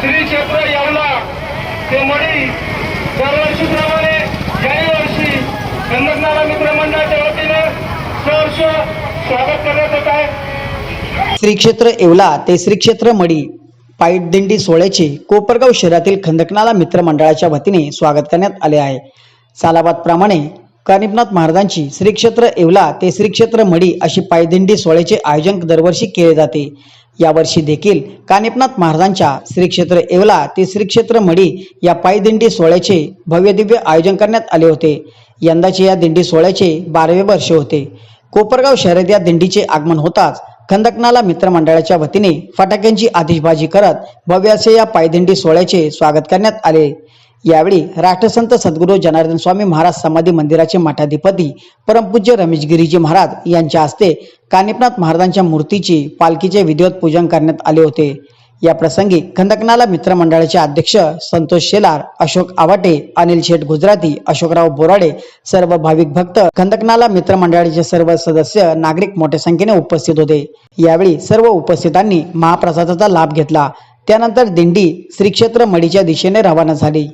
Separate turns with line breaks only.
श्री क्षेत्र येवला. ते मडी दरवर्षीप्रमाणे याही वर्षी खंडकनाला मित्र मंडळाच्या वतीने सहर्ष स्वागत करण्यात येत आहे.
श्री क्षेत्र येवला ते श्री क्षेत्र मडी पायटदिंडी सोहळ्याचे कोपरगाव शहरातील खंदकनाला मित्र मंडळाच्या वतीने स्वागत करण्यात आले आहे. सालाबादप्रमाणे कानिपनाथ महाराजांची श्री क्षेत्र येवला ते श्री क्षेत्र मडी अशी पायदिंडी सोहळ्याचे आयोजन दरवर्षी केले जाते. यावर्षी देखील कानिपनाथ महाराजांच्या श्री क्षेत्र येवला ते श्री क्षेत्र मडी या पायदिंडी सोहळ्याचे भव्यदिव्य आयोजन करण्यात आले होते. यंदाचे या दिंडी सोहळ्याचे बारावे वर्ष होते. कोपरगाव शहरात या दिंडीचे आगमन होताच खंदकनाला मित्रमंडळाच्या वतीने फटाक्यांची आतिषबाजी करत भव्य असे या पायदिंडी सोहळ्याचे स्वागत करण्यात आले. यावेळी राष्ट्रसंत सद्गुरू जनार्दन स्वामी महाराज समाधी मंदिराचे मठाधिपती परमपूज्य रमेश गिरीजी महाराज यांच्या हस्ते कानिपनाथ महाराजांच्या मूर्तीची पालखीचे विधिवत पूजन करण्यात आले होते. या प्रसंगी खंदकनाला मित्रमंडळाचे अध्यक्ष संतोष शेलार अशोक आवाटे अनिल शेठ गुजराती अशोकराव बोराडे सर्व भाविक भक्त खंदकनाला मित्रमंडळाचे सर्व सदस्य नागरिक मोठ्या संख्येने उपस्थित होते. यावेळी सर्व उपस्थितांनी महाप्रसादाचा लाभ घेतला. त्यानंतर दिंडी श्री क्षेत्र मडीच्या दिशेने रवाना झाली.